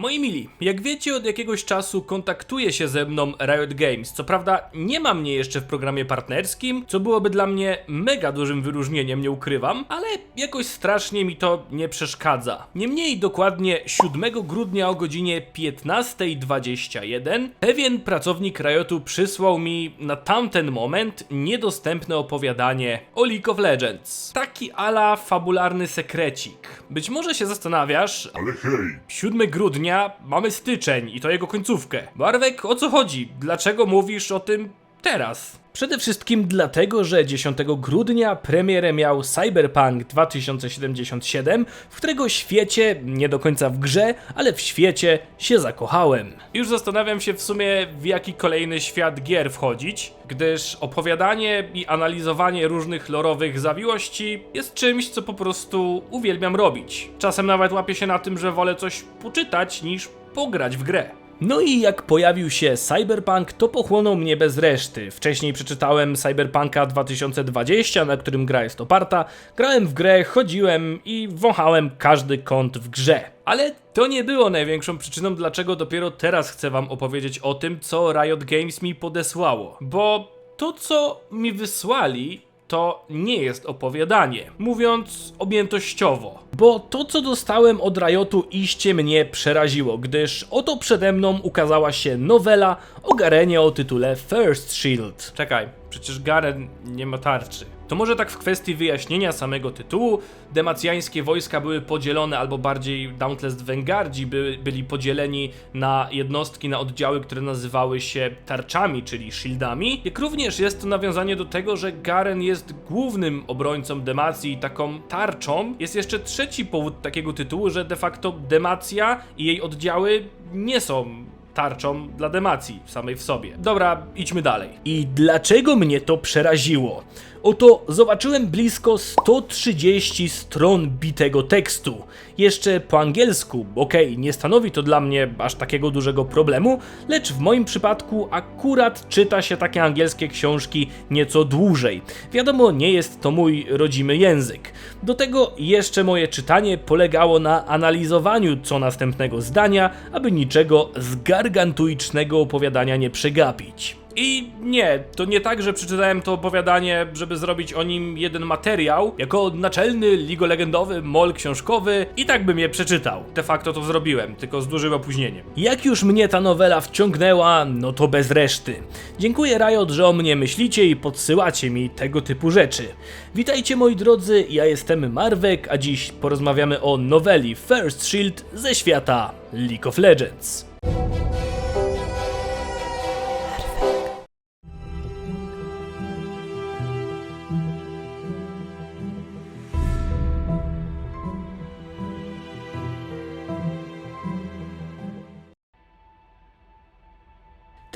Moi mili, jak wiecie, od jakiegoś czasu kontaktuje się ze mną Riot Games. Co prawda, nie ma mnie jeszcze w programie partnerskim, co byłoby dla mnie mega dużym wyróżnieniem, nie ukrywam, ale jakoś strasznie mi to nie przeszkadza. Niemniej dokładnie 7 grudnia o godzinie 15.21 pewien pracownik Riotu przysłał mi na tamten moment niedostępne opowiadanie o League of Legends. Taki ala fabularny sekrecik. Być może się zastanawiasz, Ale hej, 7 grudnia mamy styczeń i to jego końcówkę. Barwek, o co chodzi? Dlaczego mówisz o tym teraz? Przede wszystkim dlatego, że 10 grudnia premierę miał Cyberpunk 2077, w którego świecie, nie do końca w grze, ale w świecie się zakochałem. Już zastanawiam się w sumie w jaki kolejny świat gier wchodzić, gdyż opowiadanie i analizowanie różnych lorowych zawiłości jest czymś, co po prostu uwielbiam robić. Czasem nawet łapię się na tym, że wolę coś poczytać niż pograć w grę. No i jak pojawił się Cyberpunk, to pochłonął mnie bez reszty. Wcześniej przeczytałem Cyberpunka 2020, na którym gra jest oparta. Grałem w grę, chodziłem i wąchałem każdy kąt w grze. Ale to nie było największą przyczyną, dlaczego dopiero teraz chcę wam opowiedzieć o tym, co Riot Games mi podesłało. Bo to, co mi wysłali, to nie jest opowiadanie, mówiąc objętościowo. Bo to, co dostałem od Riotu, iście mnie przeraziło, gdyż oto przede mną ukazała się nowela o Garenie o tytule First Shield. Czekaj, przecież Garen nie ma tarczy. To może tak w kwestii wyjaśnienia samego tytułu, demacjańskie wojska były podzielone, albo bardziej Dauntless Vanguardzi by, byli podzieleni na jednostki, na oddziały, które nazywały się tarczami, czyli shieldami. Jak również jest to nawiązanie do tego, że Garen jest głównym obrońcą Demacji i taką tarczą. Jest jeszcze trzeci powód takiego tytułu, że de facto Demacja i jej oddziały nie są tarczą dla demacji samej w sobie. Dobra, idźmy dalej. I dlaczego mnie to przeraziło? Oto zobaczyłem blisko 130 stron bitego tekstu. Jeszcze po angielsku, okej, nie stanowi to dla mnie aż takiego dużego problemu, lecz w moim przypadku akurat czyta się takie angielskie książki nieco dłużej. Wiadomo, nie jest to mój rodzimy język. Do tego jeszcze moje czytanie polegało na analizowaniu co następnego zdania, aby niczego z gargantuicznego opowiadania nie przegapić. I nie, to nie tak, że przeczytałem to opowiadanie, żeby zrobić o nim jeden materiał, jako naczelny, ligolegendowy mol książkowy i tak bym je przeczytał. De facto to zrobiłem, tylko z dużym opóźnieniem. Jak już mnie ta nowela wciągnęła, no to bez reszty. Dziękuję Riot, że o mnie myślicie i podsyłacie mi tego typu rzeczy. Witajcie moi drodzy, ja jestem Marwek, a dziś porozmawiamy o noweli First Shield ze świata League of Legends.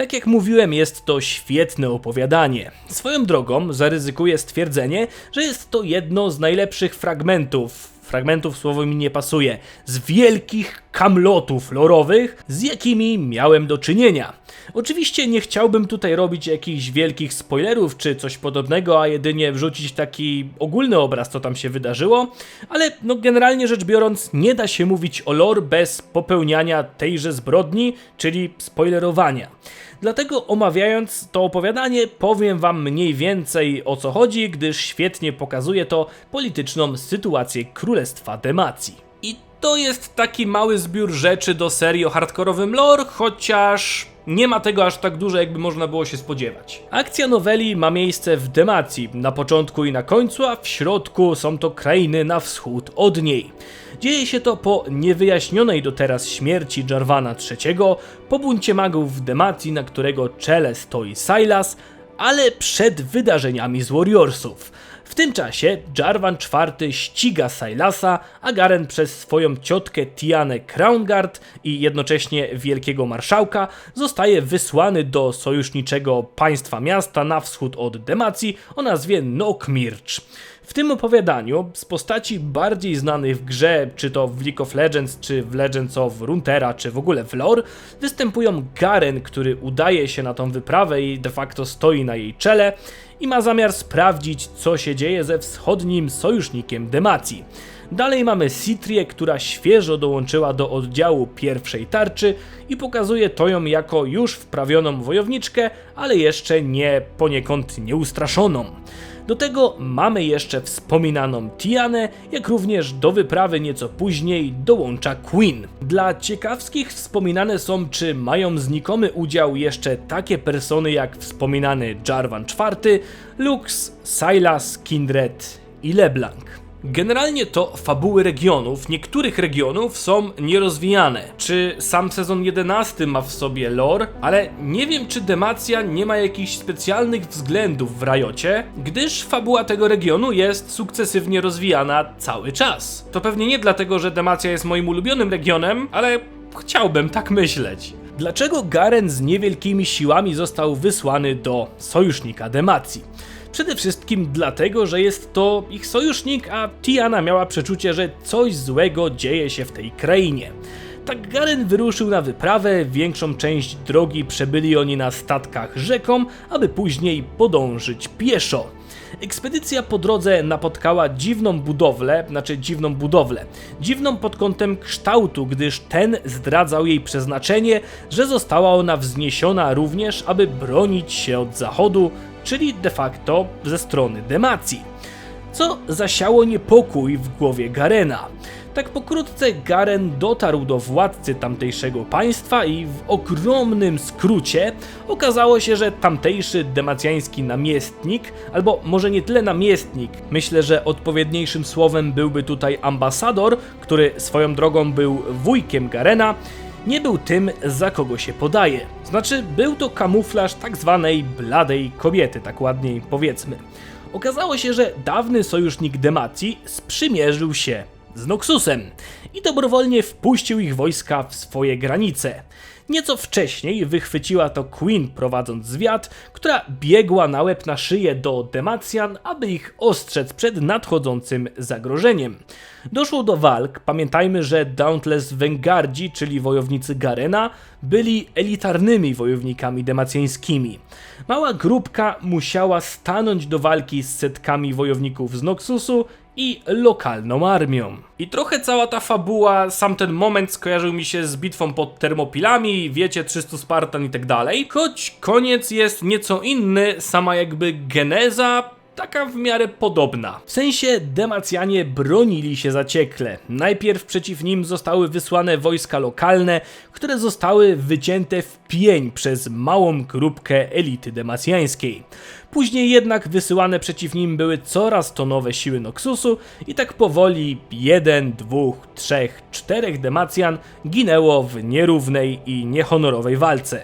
Tak jak mówiłem, jest to świetne opowiadanie. Swoją drogą zaryzykuję stwierdzenie, że jest to jedno z najlepszych fragmentów. Fragmentów słowo mi nie pasuje, z wielkich kamlotów lorowych, z jakimi miałem do czynienia. Oczywiście nie chciałbym tutaj robić jakichś wielkich spoilerów czy coś podobnego, a jedynie wrzucić taki ogólny obraz, co tam się wydarzyło, ale no generalnie rzecz biorąc, nie da się mówić o lore bez popełniania tejże zbrodni, czyli spoilerowania. Dlatego omawiając to opowiadanie, powiem wam mniej więcej o co chodzi, gdyż świetnie pokazuje to polityczną sytuację Królestwa Demacji. I to jest taki mały zbiór rzeczy do serii o hardkorowym lore, chociaż nie ma tego aż tak dużo, jakby można było się spodziewać. Akcja noweli ma miejsce w Demacji, na początku i na końcu, a w środku są to krainy na wschód od niej. Dzieje się to po niewyjaśnionej do teraz śmierci Jarvana III, po buncie magów w Demacji, na którego czele stoi Sylas, ale przed wydarzeniami z Warriorsów. W tym czasie Jarvan IV ściga Sylasa, a Garen przez swoją ciotkę Tianę Crownguard i jednocześnie Wielkiego Marszałka zostaje wysłany do sojuszniczego państwa miasta na wschód od Demacji o nazwie Nokmircz. W tym opowiadaniu z postaci bardziej znanych w grze, czy to w League of Legends, czy w Legends of Runeterra, czy w ogóle w lore, występują Garen, który udaje się na tą wyprawę i de facto stoi na jej czele i ma zamiar sprawdzić, co się dzieje ze wschodnim sojusznikiem Demacji. Dalej mamy Citrię, która świeżo dołączyła do oddziału pierwszej tarczy i pokazuje to ją jako już wprawioną wojowniczkę, ale jeszcze nie poniekąd nieustraszoną. Do tego mamy jeszcze wspominaną Tianę, jak również do wyprawy nieco później dołącza Queen. Dla ciekawskich wspominane są, czy mają znikomy udział jeszcze takie persony jak wspominany Jarvan IV, Lux, Sylas, Kindred i LeBlanc. Generalnie to fabuły regionów, niektórych regionów są nierozwijane. Czy sam sezon 11 ma w sobie lore, ale nie wiem czy Demacja nie ma jakichś specjalnych względów w Rajocie, gdyż fabuła tego regionu jest sukcesywnie rozwijana cały czas. To pewnie nie dlatego, że Demacja jest moim ulubionym regionem, ale chciałbym tak myśleć. Dlaczego Garen z niewielkimi siłami został wysłany do sojusznika Demacji? Przede wszystkim dlatego, że jest to ich sojusznik, a Tiana miała przeczucie, że coś złego dzieje się w tej krainie. Tak Garen wyruszył na wyprawę, większą część drogi przebyli oni na statkach rzeką, aby później podążyć pieszo. Ekspedycja po drodze napotkała dziwną budowlę, znaczy dziwną budowlę. Dziwną pod kątem kształtu, gdyż ten zdradzał jej przeznaczenie, że została ona wzniesiona również, aby bronić się od zachodu, czyli de facto ze strony Demacji. Co zasiało niepokój w głowie Garena. Tak pokrótce Garen dotarł do władcy tamtejszego państwa i w ogromnym skrócie okazało się, że tamtejszy demacjański namiestnik, albo może nie tyle namiestnik, myślę, że odpowiedniejszym słowem byłby tutaj ambasador, który swoją drogą był wujkiem Garena, nie był tym, za kogo się podaje. Znaczy, był to kamuflaż tak zwanej bladej kobiety, tak ładniej powiedzmy. Okazało się, że dawny sojusznik Demacji sprzymierzył się z Noxusem i dobrowolnie wpuścił ich wojska w swoje granice. Nieco wcześniej wychwyciła to Queen prowadząc zwiat, która biegła na łeb na szyję do Demacjan, aby ich ostrzec przed nadchodzącym zagrożeniem. Doszło do walk, pamiętajmy, że Dauntless Wengardzi, czyli wojownicy Garena, byli elitarnymi wojownikami demacjańskimi. Mała grupka musiała stanąć do walki z setkami wojowników z Noxusu i lokalną armią. I trochę cała ta fabuła, sam ten moment skojarzył mi się z bitwą pod Termopilami, wiecie, 300 Spartan i tak dalej. Choć koniec jest nieco inny, sama jakby geneza taka w miarę podobna. W sensie Demacjanie bronili się zaciekle. Najpierw przeciw nim zostały wysłane wojska lokalne, które zostały wycięte w pień przez małą grupkę elity demacjańskiej. Później jednak wysyłane przeciw nim były coraz to nowe siły Noxusu i tak powoli jeden, dwóch, trzech, czterech Demacjan ginęło w nierównej i niehonorowej walce.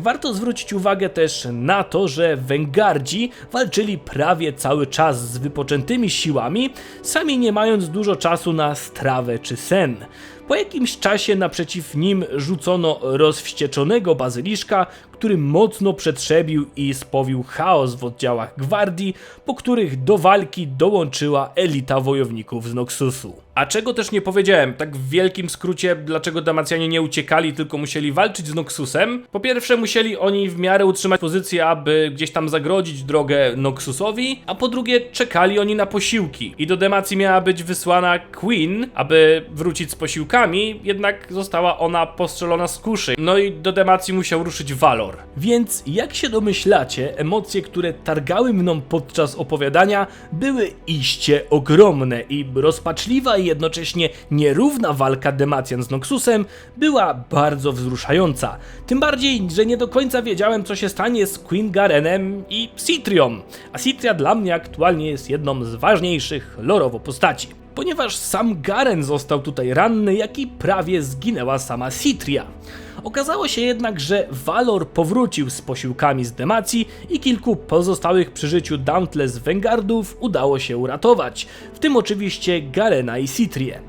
Warto zwrócić uwagę też na to, że Węgardzi walczyli prawie cały czas z wypoczętymi siłami, sami nie mając dużo czasu na strawę czy sen. Po jakimś czasie naprzeciw nim rzucono rozwścieczonego bazyliszka, który mocno przetrzebił i spowił chaos w oddziałach gwardii, po których do walki dołączyła elita wojowników z Noxusu. A czego też nie powiedziałem, tak w wielkim skrócie, dlaczego Damacjanie nie uciekali, tylko musieli walczyć z Noxusem. Po pierwsze, musieli oni w miarę utrzymać pozycję, aby gdzieś tam zagrodzić drogę Noxusowi, a po drugie, czekali oni na posiłki. I do Demacji miała być wysłana Queen, aby wrócić z posiłkami, jednak została ona postrzelona z kuszy. No i do Demacji musiał ruszyć Valor. Więc jak się domyślacie, emocje, które targały mną podczas opowiadania, były iście ogromne i rozpaczliwa i jednocześnie nierówna walka Demacjan z Noxusem była bardzo wzruszająca. Tym bardziej, że nie do końca wiedziałem, co się stanie z Queen Garenem i Citrią. A Citria dla mnie aktualnie jest jedną z ważniejszych lorowo postaci. Ponieważ sam Garen został tutaj ranny, jak i prawie zginęła sama Citria. Okazało się jednak, że Valor powrócił z posiłkami z Demacji i kilku pozostałych przy życiu Dauntless Vanguardów udało się uratować, w tym oczywiście Garena i Citrię.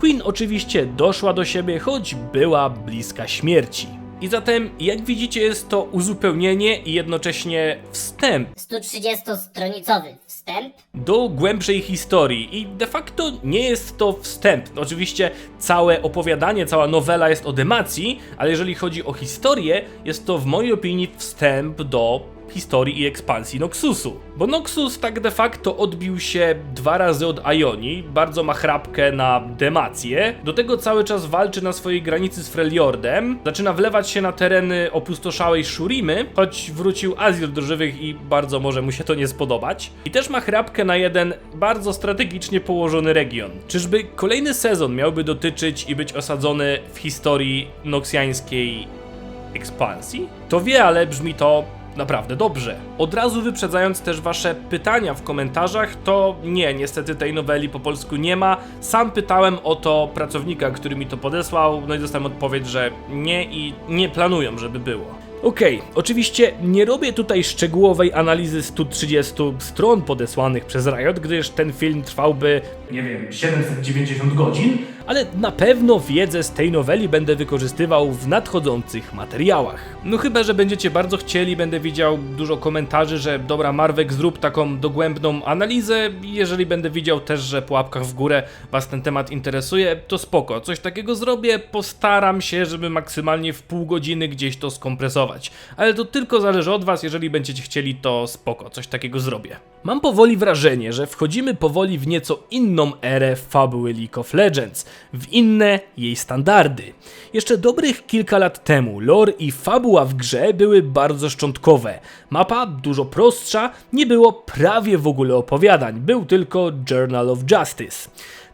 Queen oczywiście doszła do siebie, choć była bliska śmierci. I zatem, jak widzicie, jest to uzupełnienie i jednocześnie wstęp 130-stronicowy wstęp do głębszej historii i de facto nie jest to wstęp. Oczywiście całe opowiadanie, cała nowela jest o demacji, ale jeżeli chodzi o historię, jest to w mojej opinii wstęp do historii i ekspansji Noxusu. Bo Noxus tak de facto odbił się dwa razy od Ioni, bardzo ma chrapkę na demację, do tego cały czas walczy na swojej granicy z Freljordem, zaczyna wlewać się na tereny opustoszałej Shurimy, choć wrócił Azir do żywych i bardzo może mu się to nie spodobać. I też ma chrapkę na jeden bardzo strategicznie położony region. Czyżby kolejny sezon miałby dotyczyć i być osadzony w historii noksjańskiej ekspansji? To wie, ale brzmi to naprawdę dobrze. Od razu wyprzedzając też wasze pytania w komentarzach, to nie, niestety tej noweli po polsku nie ma. Sam pytałem o to pracownika, który mi to podesłał, no i dostałem odpowiedź, że nie i nie planują, żeby było. Okej, oczywiście nie robię tutaj szczegółowej analizy 130 stron podesłanych przez Riot, gdyż ten film trwałby, nie wiem, 790 godzin, ale na pewno wiedzę z tej noweli będę wykorzystywał w nadchodzących materiałach. No chyba, że będziecie bardzo chcieli, będę widział dużo komentarzy, że dobra Marwek zrób taką dogłębną analizę, jeżeli będę widział też, że po łapkach w górę was ten temat interesuje, to spoko, coś takiego zrobię, postaram się, żeby maksymalnie w pół godziny gdzieś to skompresować. Ale to tylko zależy od was, jeżeli będziecie chcieli, to spoko, coś takiego zrobię. Mam powoli wrażenie, że wchodzimy powoli w nieco inną erę fabuły League of Legends, w inne jej standardy. Jeszcze dobrych kilka lat temu lore i fabuła w grze były bardzo szczątkowe. Mapa dużo prostsza, nie było prawie w ogóle opowiadań, był tylko Journal of Justice.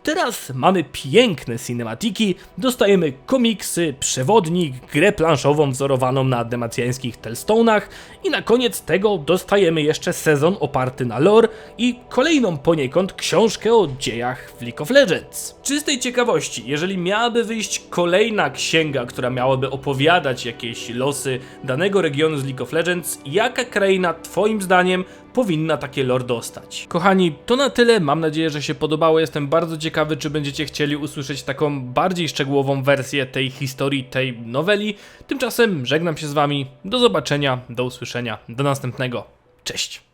Teraz mamy piękne cinematiki, dostajemy komiksy, przewodnik, grę planszową wzorowaną na demacjańskich Telstone'ach i na koniec tego dostajemy jeszcze sezon oparty na lore i kolejną poniekąd książkę o dziejach w League of Legends. Czystej ciekawości, jeżeli miałaby wyjść kolejna księga, która miałaby opowiadać jakieś losy danego regionu z League of Legends, jaka kraina twoim zdaniem powinna takie lore dostać. Kochani, to na tyle. Mam nadzieję, że się podobało. Jestem bardzo ciekawy, czy będziecie chcieli usłyszeć taką bardziej szczegółową wersję tej historii, tej noweli. Tymczasem żegnam się z wami. Do zobaczenia, do usłyszenia, do następnego. Cześć.